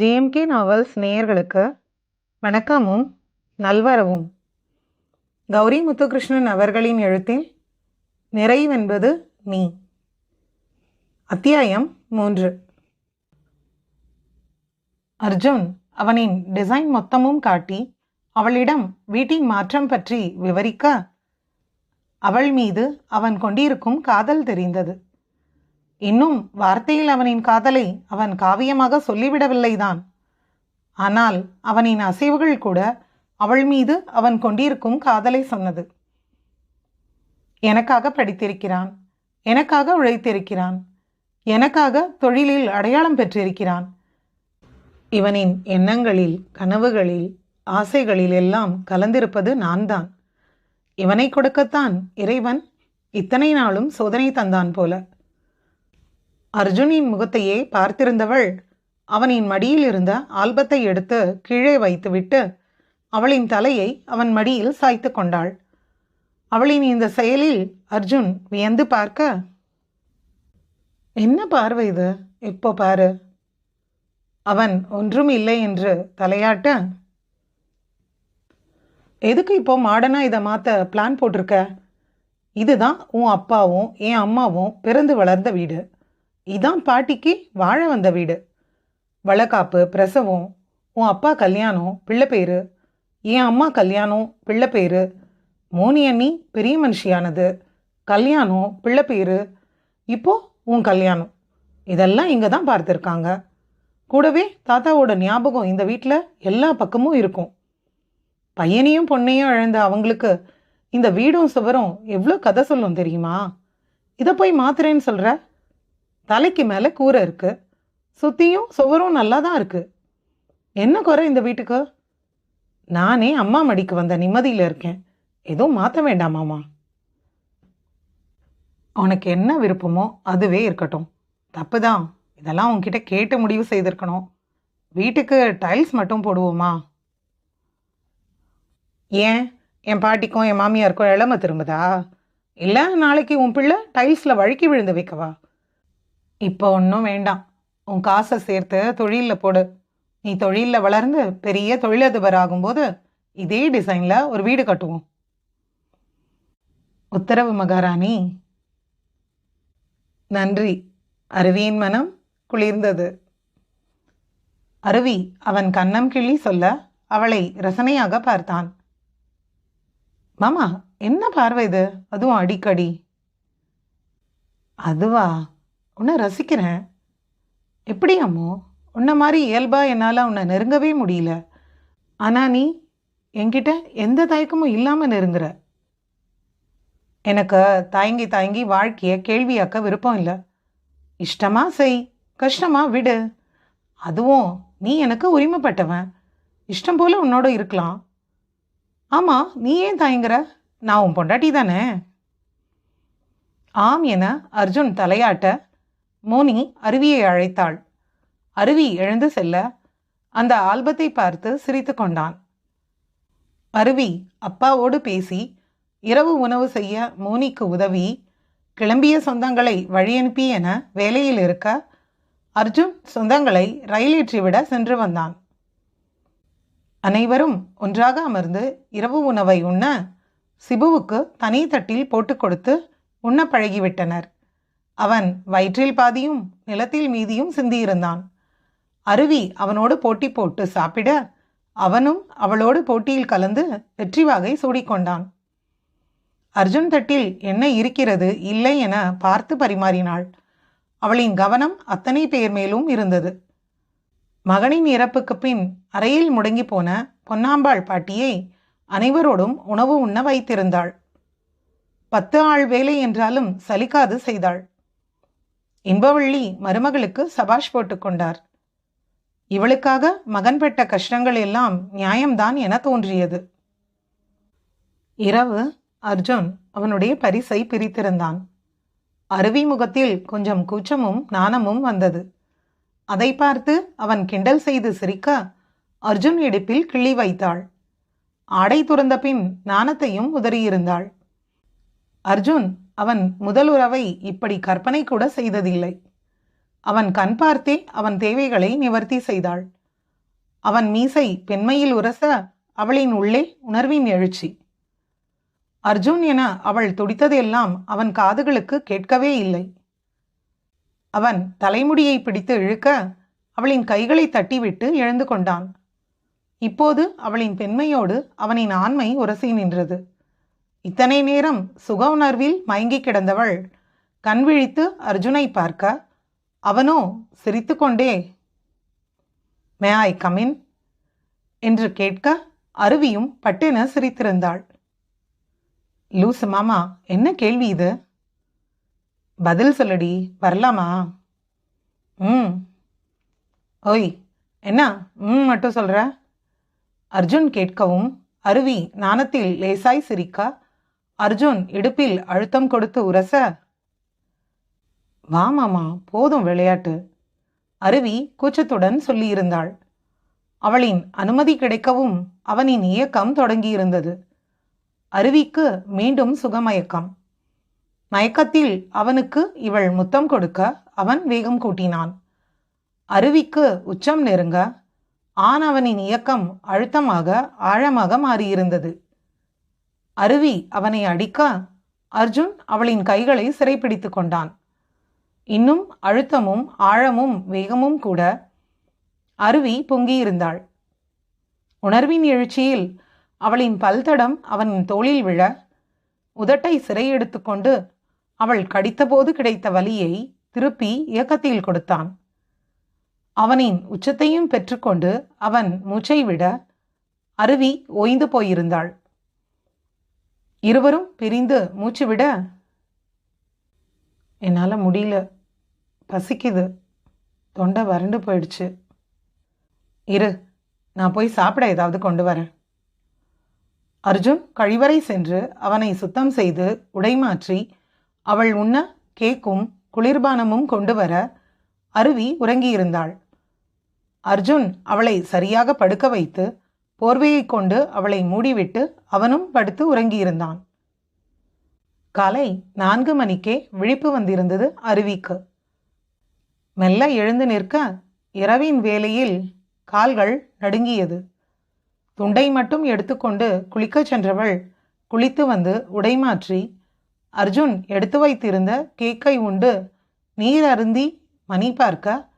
JMK novels நேயர்களுக்கு வணக்கமும் நல்வரவும். கௌரி முத்துகிருஷ்ணன் அவர்களின் எழுத்தில் நிறைவென்பது நீ. அத்தியாயம் மூன்று. அர்ஜுன் அவனின் டிசைன் மொத்தமும் காட்டி அவளிடம் வீட்டின் மாற்றம் பற்றி விவரிக்க அவள் மீது அவன் கொண்டிருக்கும் காதல் தெரிந்தது. இன்னும் வார்த்தையில் அவனின் காதலை அவன் காவியமாக சொல்லிவிடவில்லைதான். ஆனால் அவனின் அசைவுகள் கூட அவள் மீது அவன் கொண்டிருக்கும் காதலை சொன்னது. எனக்காக படித்திருக்கிறான் எனக்காக உழைத்திருக்கிறான் எனக்காக தொழிலில் அடையாளம் பெற்றிருக்கிறான். இவனின் எண்ணங்களில் கனவுகளில் ஆசைகளில் எல்லாம் கலந்திருப்பது நான்தான். இவனை கொடுக்கத்தான் இறைவன் இத்தனை நாளும் சோதனை தந்தான் போல. அர்ஜுனின் முகத்தையே பார்த்திருந்தவள் அவனின் மடியில் இருந்த ஆல்பத்தை எடுத்து கீழே வைத்துவிட்டு அவளின் தலையை அவன் மடியில் சாய்த்து கொண்டாள். அவளின் இந்த செயலில் அர்ஜுன் வியந்து பார்க்க என்ன பார்வை இது? இப்போ பாரு. அவன் ஒன்றும் இல்லை என்று தலையாட்ட எதுக்கு இப்போ மாடனா இதை மாற்ற பிளான் போட்டிருக்க? இதுதான் உன் அப்பாவும் என் அம்மாவும் பிறந்து வளர்ந்த வீடு. இதான் பாட்டிக்கு வாழ வந்த வீடு. வளக்காப்பு பிரசவம் உன் அப்பா கல்யாணம் பிள்ளை பேரு என் அம்மா கல்யாணம் பிள்ளை பேரு மோனி அண்ணி பெரிய மனுஷியானது கல்யாணம் பிள்ளை பேரு இப்போ உன் கல்யாணம். இதெல்லாம் இங்கே தான் பார்த்துருக்காங்க. கூடவே தாத்தாவோட ஞாபகம் இந்த வீட்டில் எல்லா பக்கமும் இருக்கும். பையனையும் பொண்ணையும் இழந்த அவங்களுக்கு இந்த வீடும் சுவரும் எவ்வளோ கதை சொல்லும் தெரியுமா? இதை போய் மாத்துறேன்னு சொல்கிற தலைக்கு மேலே கூரை இருக்கு. சுற்றியும் சுவரும் நல்லா தான் இருக்கு. என்ன குறை இந்த வீட்டுக்கு? நானே அம்மா மடிக்கு வந்த நிம்மதியில் இருக்கேன். எதுவும் மாற்ற வேண்டாமாமா உனக்கு என்ன விருப்பமோ அதுவே இருக்கட்டும். தப்பு தான் இதெல்லாம் உன்கிட்ட கேட்டு முடிவு செய்திருக்கணும். வீட்டுக்கு டைல்ஸ் மட்டும் போடுவோமா? ஏன்? என் பாட்டிக்கும் என் மாமியாருக்கும் இளம திரும்புதா? இல்லை நாளைக்கு உன் பிள்ளை டைல்ஸில் வழுக்கி விழுந்து வைக்கவா? இப்போ ஒன்றும் வேண்டாம். உன் காசை சேர்த்து தொழிலில் போடு. நீ தொழிலில் வளர்ந்து பெரிய தொழிலதிபர் ஆகும்போது இதே டிசைனில் ஒரு வீடு கட்டுவோம். உத்தரவு மகாராணி. நன்றி. அருவியின் மனம் குளிர்ந்தது. அருவி அவன் கன்னம் கிள்ளி சொல்ல அவளை ரசனையாக பார்த்தான். மாமா என்ன பார்வை இது? அதுவும் அடிக்கடி. அதுவா? உன்னை ரசிக்கிறேன். எப்படி அம்மோ? உன்னை மாதிரி இயல்பாக என்னால் உன்னை நெருங்கவே முடியல. ஆனால் நீ என்கிட்ட எந்த தயக்கமும் இல்லாமல் நெருங்குற. எனக்கு தயங்கி தயங்கி வாழ்க்கையை கேள்வியாக்க விருப்பம் இல்லை. இஷ்டமா செய் கஷ்டமா விடு. அதுவும் நீ எனக்கு உரிமைப்பட்டவன். இஷ்டம் போல் உன்னோட இருக்கலாம். ஆமாம் நீ ஏன் தயங்குற? நான் உன் பொண்டாட்டி தானே? ஆம் என அர்ஜுன் தலையாட்ட மோனி அருவியை அழைத்தாள். அருவி எழுந்து செல்ல அந்த ஆல்பத்தை பார்த்து சிரித்து கொண்டான். அருவி அப்பாவோடு பேசி இரவு உணவு செய்ய மோனிக்கு உதவி கிளம்பிய சொந்தங்களை வழியனுப்பி என வேலையில் இருக்க அர்ஜுன் சொந்தங்களை ரயிலேற்றிவிட சென்று வந்தான். அனைவரும் ஒன்றாக அமர்ந்து இரவு உணவை உண்ண சிபுவுக்கு தனி தட்டில் போட்டு கொடுத்து உண்ண பழகிவிட்டனர். அவன் வயிற்றில் பாதியும் நிலத்தில் மீதியும் சிந்தியிருந்தான். அருவி அவனோடு போட்டி போட்டு சாப்பிட அவனும் அவளோடு போட்டியில் கலந்து வெற்றி வாகை சூடிக்கொண்டான். அர்ஜுன் தட்டில் என்ன இருக்கிறது இல்லை என பார்த்து பரிமாறினாள். அவளின் கவனம் அத்தனை பேர் மேலும் இருந்தது. மகனின் இறப்புக்கு பின் அறையில் முடங்கி போன பொன்னாம்பாள் பாட்டியை அனைவரோடும் உணவு உண்ண வைத்திருந்தாள். பத்து ஆள் வேலை என்றாலும் சலிக்காது செய்தாள். இன்பவள்ளி மருமகளுக்கு சபாஷ் போட்டுக்கொண்டார் இவளுக்காக மகன் பெற்ற கஷ்டங்கள் எல்லாம் நியாயம்தான் என தோன்றியது. இரவு அர்ஜுன் அவனுடைய பரிசை பிரித்திருந்தான். அருவி முகத்தில் கொஞ்சம் கூச்சமும் நாணமும் வந்தது. அதை பார்த்து அவன் கிண்டல் செய்து சிரிக்க அர்ஜுன் இடுப்பில் கிள்ளி வைத்தாள். ஆடை துறந்த பின் நாணத்தையும் உதறியிருந்தாள். அர்ஜுன் அவன் முதல் உறவை இப்படி கற்பனை கூட செய்ததில்லை. அவன் கண் பார்த்தே அவன் தேவைகளை நிவர்த்தி செய்தாள். அவன் மீசை பெண்மையில் உரச அவளின் உள்ளே உணர்வின் எழுச்சி. அர்ஜுன் என அவள் துடித்ததெல்லாம் அவன் காதுகளுக்கு கேட்கவே இல்லை. அவன் தலைமுடியை பிடித்து இழுக்க அவளின் கைகளை தட்டிவிட்டு எழுந்து கொண்டான். இப்போது அவளின் பெண்மையோடு அவனின் ஆண்மை உரசி நின்றது. இத்தனை நேரம் சுக உணர்வில் மயங்கி கிடந்தவள் கண் விழித்து அர்ஜுனை பார்க்க அவனோ சிரித்துக்கொண்டே மே ஐ கமின் என்று கேட்க அருவியும் பட்டென சிரித்திருந்தாள். லூசு மாமா என்ன கேள்வி இது? பதில் சொல்லடி வரலாமா? ம். ஓய் என்ன? ம் மட்டும் சொல்ற? அர்ஜுன் கேட்கவும் அருவி நாணத்தில் லேசாய் சிரிக்க அர்ஜுன் இடுப்பில் அழுத்தம் கொடுத்து உரச வா மாமா போதும் விளையாட்டு அருவி கூச்சத்துடன் சொல்லியிருந்தாள். அவளின் அனுமதி கிடைக்கவும் அவனின் இயக்கம் தொடங்கியிருந்தது. அருவிக்கு மீண்டும் சுகமயக்கம். மயக்கத்தில் அவனுக்கு இவள் முத்தம் கொடுக்க அவன் வேகம் கூட்டினான். அருவிக்கு உச்சம் நெருங்க ஆண் அவனின் இயக்கம் அழுத்தமாக ஆழமாக மாறியிருந்தது. அருவி அவனை அடிக்க அர்ஜுன் அவளின் கைகளை சிறைப்பிடித்து கொண்டான். இன்னும் அழுத்தமும் ஆழமும் வேகமும் கூட அருவி பொங்கியிருந்தாள். உணர்வின் எழுச்சியில் அவளின் பல்தடம் அவனின் தோளில் விழ உதட்டை சிறை எடுத்துக்கொண்டு அவள் கடித்தபோது கிடைத்த வலியை திருப்பி இயக்கத்தில் கொடுத்தான். அவனின் உச்சத்தையும் பெற்றுக்கொண்டு அவன் மூச்சை விட அருவி ஓய்ந்து போயிருந்தாள். இருவரும் பிரிந்து மூச்சு விட என்னால் முடியல. பசிக்குது. தொண்டை வறண்டு போயிடுச்சு. இரு நான் போய் சாப்பிட ஏதாவது கொண்டு வரேன். அர்ஜுன் கழிவறை சென்று அவனை சுத்தம் செய்து உடைமாற்றி அவள் உண்ண கேக்கும் குளிர்பானமும் கொண்டு வர அருவி உறங்கியிருந்தாள். அர்ஜுன் அவளை சரியாக படுக்க வைத்து போர்வையை கொண்டு அவளை மூடிவிட்டு அவனும் படுத்து உறங்கியிருந்தான். காலை நான்கு மணிக்கே விழிப்பு வந்திருந்தது அருவிக்கு. மெல்ல எழுந்து நிற்க இரவின் வேலையில் கால்கள் நடுங்கியது. துண்டை மட்டும் எடுத்துக்கொண்டு குளிக்கச் சென்றவள் குளித்து வந்து உடைமாற்றி அர்ஜுன் எடுத்து வைத்திருந்த கேக்கை உண்டு. நீர் அருந்தி மணி பார்க்க.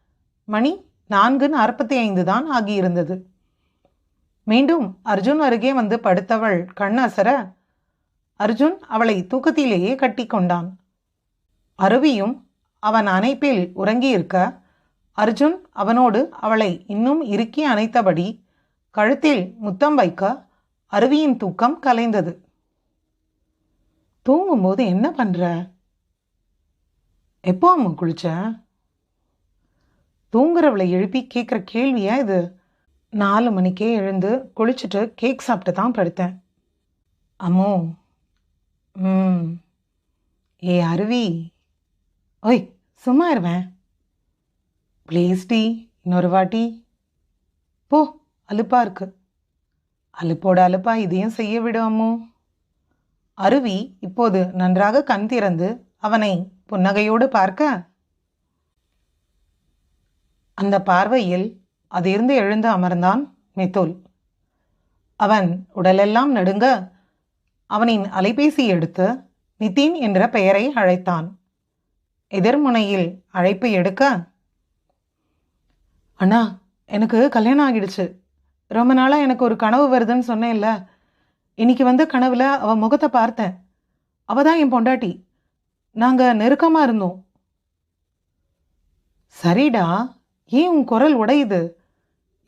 மணி நான்கு நாற்பத்தி ஐந்து தான் ஆகியிருந்தது. மீண்டும் அர்ஜுன் அருகே வந்து படுத்தவள் கண் அசர அர்ஜுன் அவளை தூக்கத்திலேயே கட்டிக்கொண்டான். அருவியும் அவன் அணைப்பில் உறங்கியிருக்க அர்ஜுன் அவனோடு அவளை இன்னும் இறுக்கி அணைத்தபடி கழுத்தில் முத்தம் வைக்க அருவியின் தூக்கம் கலைந்தது. தூங்கும்போது என்ன பண்ற? எப்போ அம்மா குளிச்ச? தூங்குறவளை எழுப்பி கேட்குற கேள்வியா இது? நாலு மணிக்கே எழுந்து குளிச்சுட்டு கேக் சாப்பிட்டு தான் படுத்தேன். அம்மோ ம். ஏ அருவி. ஓய் சும்மா இருவேன். ப்ளீஸ் டி இன்னொரு வாட்டி. போ அலுப்பா இருக்கு. அலுப்போட அலுப்பா இதையும் செய்ய விடும் அம்மோ. அருவி இப்போது நன்றாக கண் திறந்து அவனை புன்னகையோடு பார்க்க. அந்த பார்வையில் அதிர்ந்து எழுந்து அமர்ந்தான் மிதுல். அவன் உடலெல்லாம் நடுங்க அவனின் அலைபேசி எடுத்து நிதின் என்ற பெயரை அழைத்தான். எதிர்முனையில் அழைப்பு எடுக்க அண்ணா எனக்கு கல்யாணம் ஆகிடுச்சு. ரொம்ப நாளாக எனக்கு ஒரு கனவு வருதுன்னு சொன்னேன்ல. இன்னைக்கு வந்த கனவுல அவ முகத்தை பார்த்தேன். அவ தான் என் பொண்டாட்டி. நாங்கள் நெருக்கமாக இருந்தோம். சரிடா. ஏன் உன் குரல் உடையுது?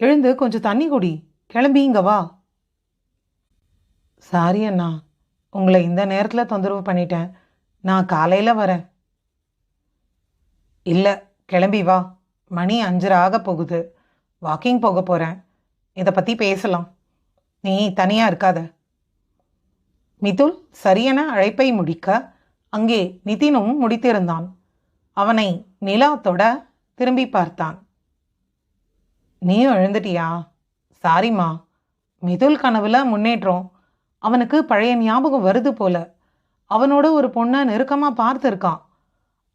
எழுந்து கொஞ்சம் தண்ணி குடி. கிளம்பி இங்க வா. சாரி அண்ணா. உங்களை இந்த நேரத்தில் தொந்தரவு பண்ணிட்டேன். நான் காலையில் வரேன். இல்லை கிளம்பி வா. மணி அஞ்சரை ஆக போகுது. வாக்கிங் போக போகிறேன் இதை பற்றி பேசலாம். நீ தனியாக இருக்காத. மிதுல் சரியான அழைப்பை முடிக்க அங்கே நிதினும் முடித்திருந்தான். அவனை நிலா தொட திரும்பி பார்த்தான். நீயும் எழுந்துட்டியா? சாரிம்மா. மிதுல் கனவுல முன்னேற்றம். அவனுக்கு பழைய ஞாபகம் வருது போல. அவனோட ஒரு பொண்ணை நெருக்கமாக பார்த்துருக்கான்.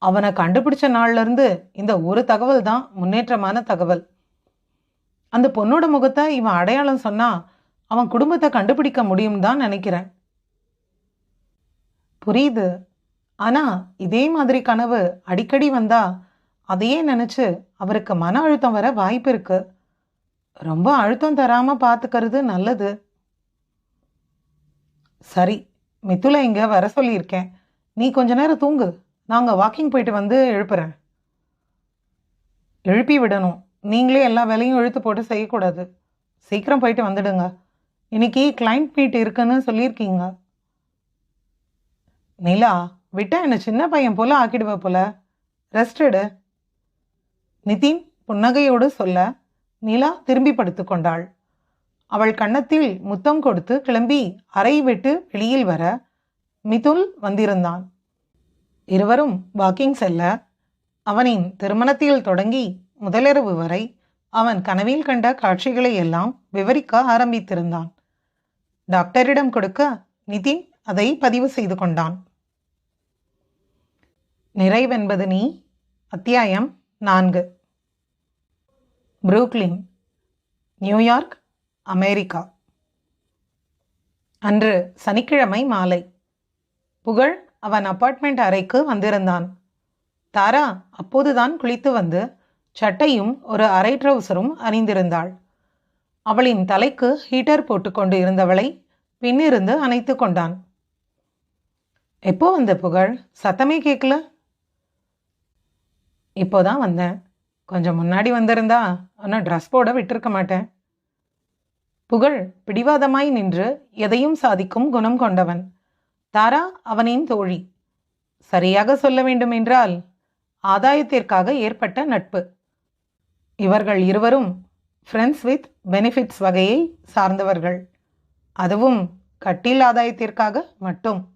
அவனை கண்டுபிடிச்ச நாள்லேருந்து இந்த ஒரு தகவல் தான் முன்னேற்றமான தகவல். அந்த பொண்ணோட முகத்தை இவன் அடையாளம் சொன்னா அவன் குடும்பத்தை கண்டுபிடிக்க முடியும் தான் நினைக்கிறேன். புரியுது. ஆனால் இதே மாதிரி கனவு அடிக்கடி வந்தா அதையே நினச்சி அவருக்கு மன அழுத்தம் வர வாய்ப்பு இருக்குது ரொம்ப அழுத்தம் தராமல் பார்த்துக்கிறது நல்லது. சரி மிதுலை இங்கே வர சொல்லியிருக்கேன். நீ கொஞ்ச நேரம் தூங்கு. நாங்கள் வாக்கிங் போயிட்டு வந்து எழுப்புறேன். எழுப்பி விடணும். நீங்களே எல்லா வேலையும் இழுத்து போட்டு செய்யக்கூடாது. சீக்கிரம் போயிட்டு வந்துடுங்க. இன்னைக்கு கிளைண்ட் மீட் இருக்குன்னு சொல்லியிருக்கீங்க. நிலா விட்டா என்ன சின்ன பையன் போல ஆக்கிடுவ போல? ரெஸ்ட் எடு. நிதின் புன்னகையோடு சொல்ல நிலா திரும்பி படுத்துக்கொண்டாள். அவள் கன்னத்தில் முத்தம் கொடுத்து கிளம்பி அறை விட்டு வெளியில் வர மிதுல் வந்திருந்தான். இருவரும் வாக்கிங் செல்ல அவனின் திருமணத்தில் தொடங்கி முதலிரவு வரை அவன் கனவில் கண்ட காட்சிகளை எல்லாம் விவரிக்க ஆரம்பித்திருந்தான். டாக்டரிடம் கொடுக்க நிதின் அதை பதிவு செய்து கொண்டான். நிறைவென்பது நீ அத்தியாயம் நான்கு. புரூக்லின் நியூயார்க் அமெரிக்கா அன்று சனிக்கிழமை மாலை. புகழ் அவன் அப்பார்ட்மெண்ட் அறைக்கு வந்திருந்தான். தாரா அப்போதுதான் குளித்து வந்து சட்டையும் ஒரு அரை ட்ரவுசரும் அணிந்திருந்தாள். அவளின் தலைக்கு ஹீட்டர் போட்டுக்கொண்டு இருந்தவளை பின்னிருந்து அணைத்து கொண்டான். எப்போ வந்த புகழ்? சத்தமே கேட்கல. இப்போதான் வந்தேன். கொஞ்சம் முன்னாடி வந்திருந்தா ஆனால் ட்ரெஸ் போட விட்டிருக்க மாட்டேன். புகழ் பிடிவாதமாய் நின்று எதையும் சாதிக்கும் குணம் கொண்டவன். தாரா அவனின் தோழி. சரியாக சொல்ல வேண்டுமென்றால் ஆதாயத்திற்காக ஏற்பட்ட நட்பு. இவர்கள் இருவரும் ஃப்ரெண்ட்ஸ் வித் பெனிஃபிட்ஸ் வகையை சார்ந்தவர்கள். அதுவும் கட்டில் ஆதாயத்திற்காக மட்டும்.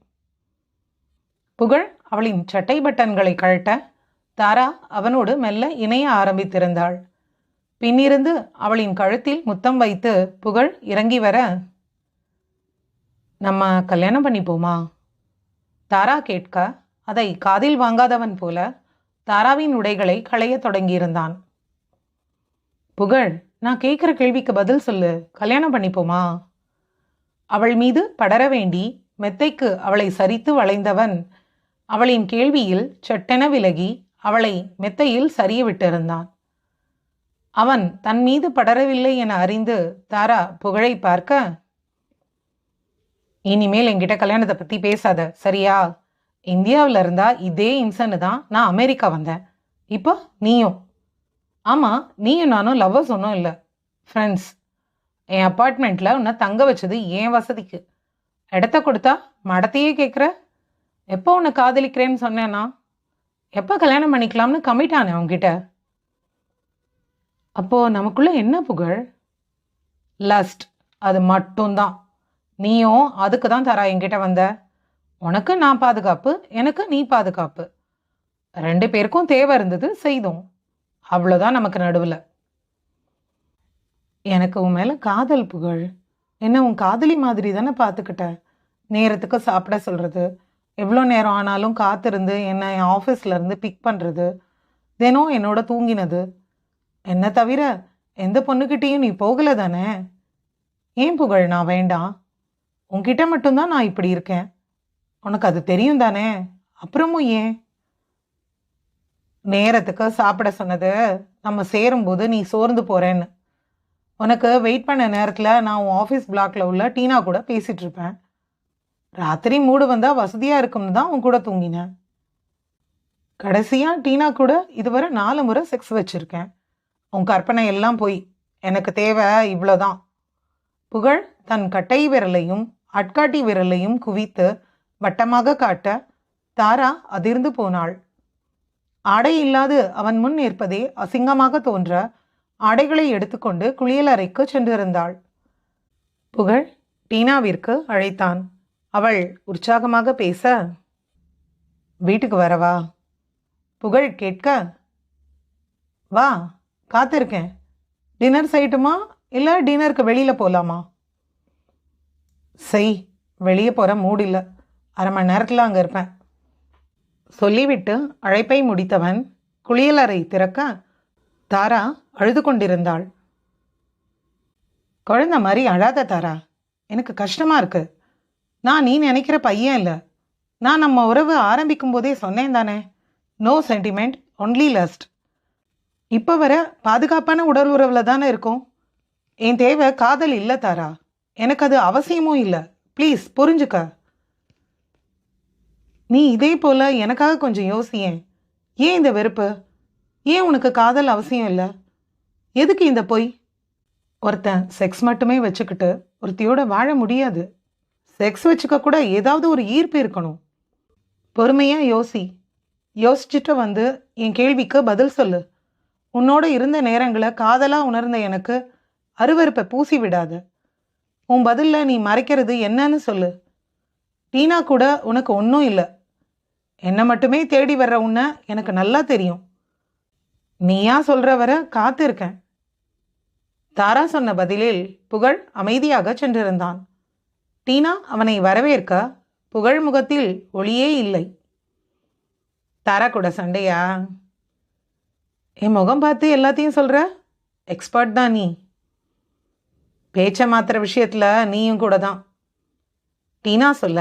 புகழ் அவளின் சட்டை பட்டன்களை கழட்ட தாரா அவனோடு மெல்ல இணைய ஆரம்பித்திருந்தாள். பின்னிருந்து அவளின் கழுத்தில் முத்தம் வைத்து புகழ் இறங்கி வர நம்ம கல்யாணம் பண்ணிப்போமா? தாரா கேட்க அதை காதில் வாங்காதவன் போல தாராவின் உடைகளை களையத் தொடங்கியிருந்தான். புகழ் நான் கேட்குற கேள்விக்கு பதில் சொல்லு. கல்யாணம் பண்ணிப்போமா? அவள் மீது படர வேண்டி மெத்தைக்கு அவளை சரித்து வளைந்தவன் அவளின் கேள்வியில் சட்டென விலகி அவளை மெத்தையில் சரிய விட்டிருந்தான் அவன் தன் மீது படரவில்லை என அறிந்து தாரா புகழை பார்க்க இனிமேல் என்கிட்ட கல்யாணத்தை பத்தி பேசாத சரியா? இந்தியாவில் இருந்தா இதே இன்சன்னு தான் நான் அமெரிக்கா வந்தேன். இப்போ நீயும். ஆமாம் நீயும் நானும் லவ்வர்ஸ் ஒன்றும் இல்லை. ஃப்ரெண்ட்ஸ் என் அப்பார்ட்மெண்ட்டில் உன்னை தங்க வச்சது ஏன் வசதிக்கு. இடத்த கொடுத்தா மடத்தையே கேட்குற எப்போ உன்னை காதலிக்கிறேன்னு சொன்னேன்னா எப்போ கல்யாணம் பண்ணிக்கலாம்னு கமிட் ஆனேன் உங்ககிட்ட அப்போது நமக்குள்ள என்ன புகழ்? லஸ்ட் அது மட்டும்தான். நீயும் அதுக்கு தான் தரா என்கிட்ட வந்த. உனக்கு நான் பாதுகாப்பு எனக்கு நீ பாதுகாப்பு. ரெண்டு பேருக்கும் தேவை இருந்தது செய்தோம். அவ்வளோதான் நமக்கு நடுவில். எனக்கு உன் மேலே காதல் புகழ். என்ன உன் காதலி மாதிரி தானே பார்த்துக்கிட்ட நேரத்துக்கு சாப்பிட சொல்கிறது எவ்வளோ நேரம் ஆனாலும் காத்திருந்து என்னை என் ஆஃபீஸில் இருந்து பிக் பண்ணுறது தினம் என்னோட தூங்கினது. என்ன தவிர எந்த பொண்ணுக்கிட்டேயும் நீ போகலை தானே? ஏன் புகழ் நான் வேண்டாம். உன்கிட்ட மட்டும்தான் நான் இப்படி இருக்கேன். உனக்கு அது தெரியும் தானே? அப்புறமும் ஏன்? நேரத்துக்கு சாப்பிட சொன்னது நம்ம சேரும்போது நீ சோர்ந்து போகிறேன்னு உனக்கு வெயிட் பண்ண நேரத்தில் நான் உன் ஆஃபீஸ் பிளாக்ல உள்ள டீனா கூட பேசிகிட்ருப்பேன் ராத்திரி மூடு வந்தால் வசதியாக இருக்கும்னு தான் உன் கூட தூங்கினேன். கடைசியாக டீனா கூட இதுவரை நாலு முறை செக்ஸ் வச்சுருக்கேன். உன் கற்பனை எல்லாம் போய். எனக்கு தேவை இவ்வளோதான் புகழ் தன் கட்டை விரலையும் அட்காட்டி விரலையும் குவித்து வட்டமாக காட்ட தாரா அதிர்ந்து போனாள். ஆடை இல்லாது அவன் முன் நிற்பதே அசிங்கமாக தோன்ற ஆடைகளை எடுத்துக்கொண்டு குளியலறைக்கு சென்றிருந்தாள். புகழ் டீனாவிற்கு அழைத்தான். அவள் உற்சாகமாக பேச வீட்டுக்கு வரவா? புகழ் கேட்க? வா காத்திருக்கேன். டின்னர் செய்யட்டுமா? இல்லை டின்னருக்கு வெளியில் போகலாமா செய் வெளியே போகிற மூடு இல்லை. அரை மணி நேரத்தில் அங்கே இருப்பேன். சொல்லிவிட்டு அழைப்பை முடித்தவன் குளியலறை திறக்க தாரா அழுது கொண்டிருந்தாள். குழந்த மாதிரி அழாத தாரா. எனக்கு கஷ்டமாக இருக்குது நான் நீ நினைக்கிற பையன் இல்லை. நான் நம்ம உறவு ஆரம்பிக்கும் போதே சொன்னேன் தானே. நோ சென்டிமெண்ட் ஒன்லி லஸ்ட் இப்போ வர பாதுகாப்பான உடல் உறவில் தானே இருக்கும். என் தேவை காதல் இல்லை தாரா. எனக்கு அது அவசியமும் இல்லை. ப்ளீஸ் புரிஞ்சுக்க. நீ இதே போல் எனக்காக கொஞ்சம் யோசியேன். ஏன் இந்த வெறுப்பு? ஏன் உனக்கு காதல் அவசியம் இல்லை? எதுக்கு இந்த பொய்? ஒருத்தன் செக்ஸ் மட்டுமே வச்சுக்கிட்டு ஒருத்தியோட வாழ முடியாது. செக்ஸ் வச்சுக்க கூட ஏதாவது ஒரு ஈர்ப்பு இருக்கணும். பொறுமையாக யோசி. யோசிச்சுட்டு வந்து என் கேள்விக்கு பதில் சொல்லு. உன்னோட இருந்த நேரங்களை காதலாக உணர்ந்த எனக்கு அருவருப்பை பூசி விடாத. உன் பதிலில் நீ மறைக்கிறது என்னன்னு சொல்லு. டீனா கூட உனக்கு ஒன்றும் இல்லை. என்னை மட்டுமே தேடி வர்ற உன்னை எனக்கு நல்லா தெரியும். நீயா சொல்கிற வர காத்திருக்கேன். தாரா சொன்ன பதிலில் புகழ் அமைதியாக சென்றிருந்தான். டீனா அவனை வரவேற்க புகழ் முகத்தில் ஒளியே இல்லை. தாரா கூட சண்டையா? என் முகம் பார்த்து எல்லாத்தையும் சொல்கிற எக்ஸ்பர்ட் தான் நீ. பேச்சை மாத்திர விஷயத்தில் நீயும் கூட தான் டீனா சொல்ல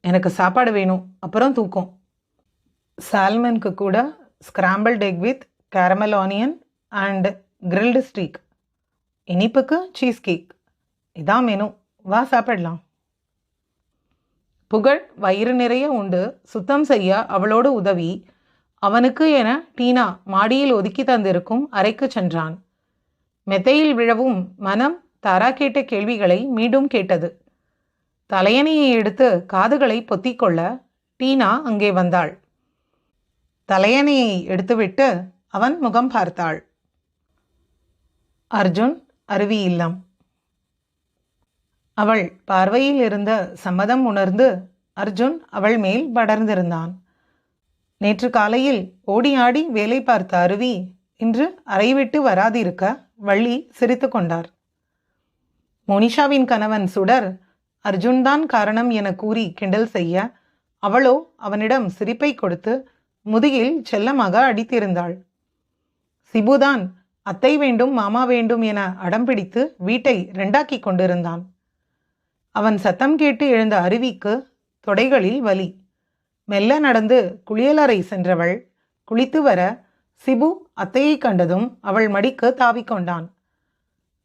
எனக்கு சாப்பாடு வேணும் அப்புறம் தூக்கம். சால்மனுக்கு கூட scrambled egg with caramel onion and grilled steak இனிப்புக்கு சீஸ் கேக் இதான் மெனு வா சாப்பிடலாம். புகழ் வயிறு நிறைய உண்டு. சுத்தம் செய்ய அவளோடு உதவி. அவனுக்கு என டீனா மாடியில் ஒதுக்கி தந்திருக்கும் அறைக்கு சென்றான். மெத்தையில் விழவும் மனம் தாரா கேட்ட கேள்விகளை மீண்டும் கேட்டது. தலையணையை எடுத்து காதுகளை பொத்திக்கொள்ள டீனா அங்கே வந்தாள். தலையணையை எடுத்துவிட்டு அவன் முகம் பார்த்தாள். அர்ஜுன் அருவி இல்லம் அவள் பார்வையில் இருந்த சம்மதம் உணர்ந்து அர்ஜுன் அவள் மேல் படர்ந்திருந்தான். நேற்று காலையில் ஓடி ஆடி வேலை பார்த்த அருவி இன்று அறை விட்டு வராதிருக்க வள்ளி சிரித்து கொண்டார். மோனிஷாவின் கணவன் சுடர் அர்ஜுன்தான் காரணம் என கூறி கிண்டல் செய்ய அவளோ அவனிடம் சிரிப்பை கொடுத்து முதுகில் செல்லமாக அடித்திருந்தாள். சிபுதான் அத்தை வேண்டும் மாமா வேண்டும் என அடம்பிடித்து வீட்டை ரெண்டாக்கி கொண்டிருந்தான். அவன் சத்தம் கேட்டு எழுந்த அருவிக்கு தொடைகளில் வலி. மெல்ல நடந்து குளியலறை சென்றவள் குளித்து வர சிபு அத்தையை கண்டதும் அவள் மடிக்கு தாவிக்கொண்டான்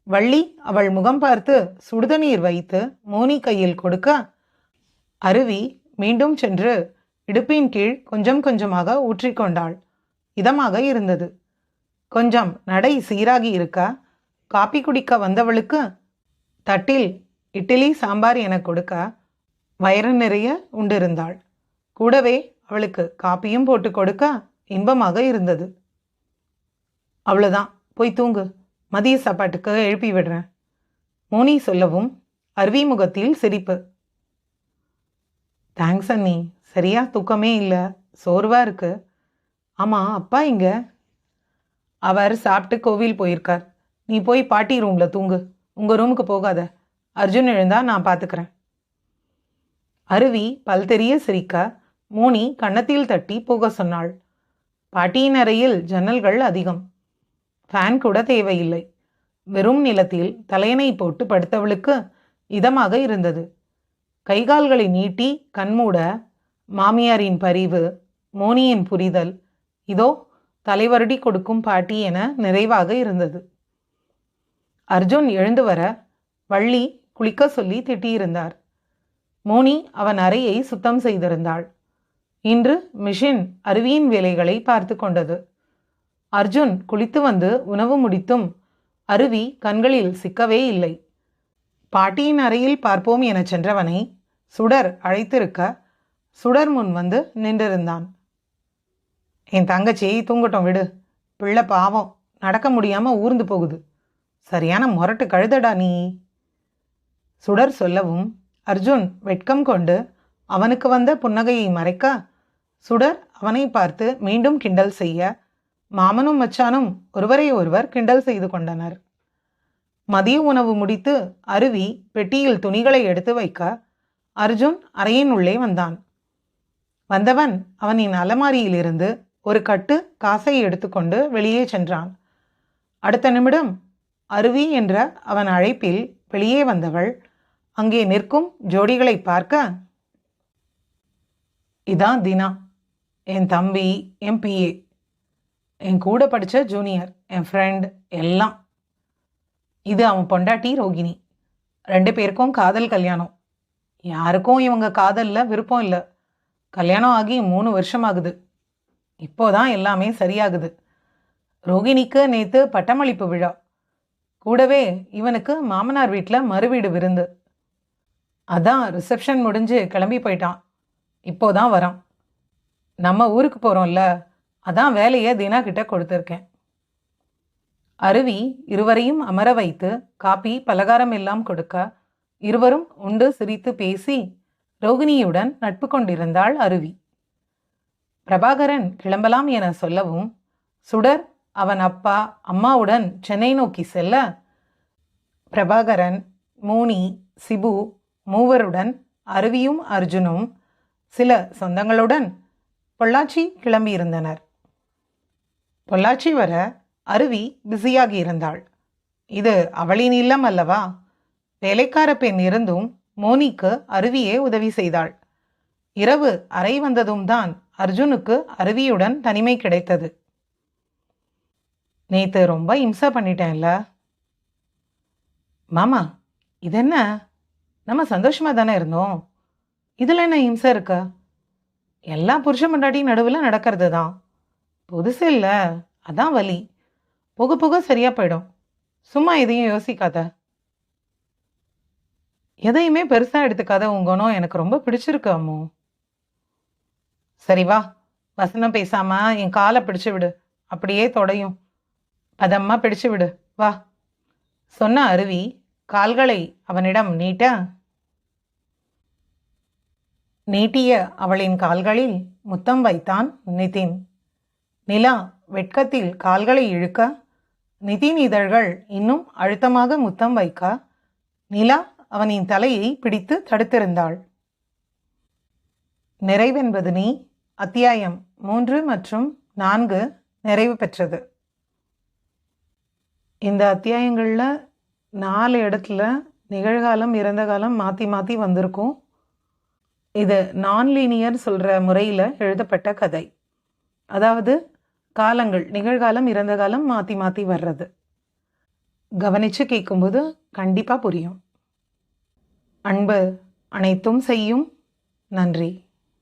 வள்ளி அவள் முகம் பார்த்து சுடுதண்ணீர் வைத்து மோனி கையில் கொடுக்க அருவி மீண்டும் சென்று இடுப்பின் கீழ் கொஞ்சம் கொஞ்சமாக ஊற்றிக்கொண்டாள் இதமாக இருந்தது. கொஞ்சம் நடை சீராகி இருக்க காப்பி குடிக்க வந்தவளுக்கு தட்டில் இட்லி சாம்பார் என கொடுக்க வயிறு நிறைய உண்டிருந்தாள். கூடவே அவளுக்கு காப்பியும் போட்டு கொடுக்க இன்பமாக இருந்தது. அவ்வளோதான் போய் தூங்கு. மதிய சாப்பாட்டுக்கு எழுப்பி விடுறேன். மோனி சொல்லவும் அருவி முகத்தில் சிரிப்பு. தேங்க்ஸ் அண்ணி. சரியா தூக்கமே இல்லை. சோர்வாக இருக்கு. ஆமாம் அப்பா இங்க. அவர் சாப்பிட்டு கோவில் போயிருக்கார். நீ போய் பாட்டி ரூமில் தூங்கு. உங்கள் ரூமுக்கு போகாத. அர்ஜுன் எழுந்தா நான் பார்த்துக்கிறேன் அருவி பல் தெரிய சிரிக்க மோனி கன்னத்தில் தட்டி போக சொன்னாள். பாட்டியின் அறையில் ஜன்னல்கள் அதிகம். ஃபேன் கூட தேவையில்லை. வெறும் நிலத்தில் தலையணை போட்டு படுத்தவளுக்கு இதமாக இருந்தது. கைகால்களை நீட்டி கண்மூட மாமியாரின் பரிவு மோனியின் புரிதல் இதோ தலைவருடி கொடுக்கும் பாட்டி என நிறைவாக இருந்தது. அர்ஜுன் எழுந்து வர வள்ளி குளிக்க சொல்லி திட்டியிருந்தார். மோனி அவன் அறையை சுத்தம் செய்திருந்தாள். இன்று மிஷின் அருவியின் வேலைகளை பார்த்து கொண்டது. அர்ஜுன் குளித்து வந்து உணவு முடித்தும் அருவி கண்களில் சிக்கவே இல்லை. பாட்டியின் அறையில் பார்ப்போம் எனச் சென்றவனை சுடர் அழைத்திருக்க சுடர் முன் வந்து நின்றிருந்தான். என் தங்கச்சி தூங்கட்டும் விடு. பிள்ளை பாவம் நடக்க முடியாம ஊர்ந்து போகுது. சரியான முரட்டு கழுதடா நீ. சுடர் சொல்லவும் அர்ஜுன் வெட்கம் கொண்டு அவனுக்கு வந்த புன்னகையை மறைக்க? சுடர் அவனை பார்த்து மீண்டும் கிண்டல் செய்ய மாமனும் மச்சானும் ஒருவரை ஒருவர் கிண்டல் செய்து கொண்டனர். மதிய உணவு முடித்து அருவி பெட்டியில் துணிகளை எடுத்து வைக்க அர்ஜுன் அறையின் உள்ளே வந்தான். வந்தவன் அவனின் அலமாரியிலிருந்து ஒரு கட்டு காசை எடுத்துக்கொண்டு வெளியே சென்றான். அடுத்த நிமிடம் அருவி என்ற அவன் அழைப்பில் வெளியே வந்தவள் அங்கே நிற்கும் ஜோடிகளை பார்க்க இதான் தினா என் தம்பி என் பிஏ என் கூட படித்த ஜூனியர் என் ஃப்ரெண்ட் எல்லாம். இது அவன் பொண்டாட்டி ரோகிணி. ரெண்டு பேருக்கும் காதல் கல்யாணம். யாருக்கும் இவங்க காதலில் விருப்பம் இல்லை. கல்யாணம் ஆகி மூணு வருஷம் ஆகுது இப்போதான் எல்லாமே சரியாகுது. ரோகிணிக்கு நேற்று பட்டமளிப்பு விழா. கூடவே இவனுக்கு மாமனார் வீட்டில் மறுவீடு விருந்து. அதான் ரிசப்ஷன் முடிஞ்சு கிளம்பி போயிட்டான். இப்போதான் வரான். நம்ம ஊருக்கு போகிறோம்ல அதான் வேலையை தினா கிட்ட கொடுத்துருக்கேன். அருவி இருவரையும் அமர வைத்து காப்பி பலகாரம் எல்லாம் கொடுக்க இருவரும் உண்டு சிரித்து பேசி ரோகிணியுடன் நட்பு கொண்டிருந்தாள் அருவி. பிரபாகரன் கிளம்பலாம் என சொல்லவும் சுடர் அவன் அப்பா அம்மாவுடன் சென்னை நோக்கி செல்ல பிரபாகரன் மூனி சிபு மூவருடன் அருவியும் அர்ஜுனும் சில சொந்தங்களுடன் பொள்ளாச்சி கிளம்பியிருந்தனர் பொள்ளாச்சி வர அருவி பிஸியாகி இருந்தாள். இது அவளின் இல்லம் அல்லவா? வேலைக்கார பெண் இருந்தும் மோனிக்கு அருவியே உதவி செய்தாள். இரவு அறை வந்ததும் தான் அர்ஜுனுக்கு அருவியுடன் தனிமை கிடைத்தது. நேத்து ரொம்ப இம்சா பண்ணிட்டேன்ல. மாமா இதென்ன? நம்ம சந்தோஷமாக தானே இருந்தோம்? இதில் என்ன இம்சை இருக்க? எல்லா புருஷ முன்னாடியும் நடுவில் நடக்கிறது தான் புதுசு இல்லை. அதான் வலி. புக புக சரியாக போயிடும். சும்மா எதையும் யோசிக்காத. எதையுமே பெருசாக எடுத்துக்காத உன் குணம் எனக்கு ரொம்ப பிடிச்சிருக்கு அம்மு. சரி வா. வசனம் பேசாம என் காலை பிடிச்சு விடு. அப்படியே தொடையும். பதம்மா பிடிச்சு விடு. வா. சொன்ன அருவி கால்களை அவனிடம் நீட்ட நீட்டிய அவளின் கால்களில் முத்தம் வைத்தான் நிதின். நிலா வெட்கத்தில் கால்களை இழுக்க நிதின் இதழ்கள் இன்னும் அழுத்தமாக முத்தம் வைக்க? நிலா அவனின் தலையை பிடித்து தடுத்திருந்தாள். நிறைவென்பது நீ? அத்தியாயம் மூன்று மற்றும் நான்கு நிறைவு பெற்றது. இந்த அத்தியாயங்களில் நாலு இடத்துல நிகழ்காலம் இறந்த காலம் மாற்றி மாற்றி வந்திருக்கும். இது நான் லீனியர் சொல்கிற முறையில் எழுதப்பட்ட கதை. அதாவது காலங்கள் நிகழ்காலம் இறந்த காலம் மாற்றி மாற்றி வர்றது. கவனித்து கேட்கும்போது கண்டிப்பாக புரியும். அன்பு அனைத்தும் செய்யும். நன்றி.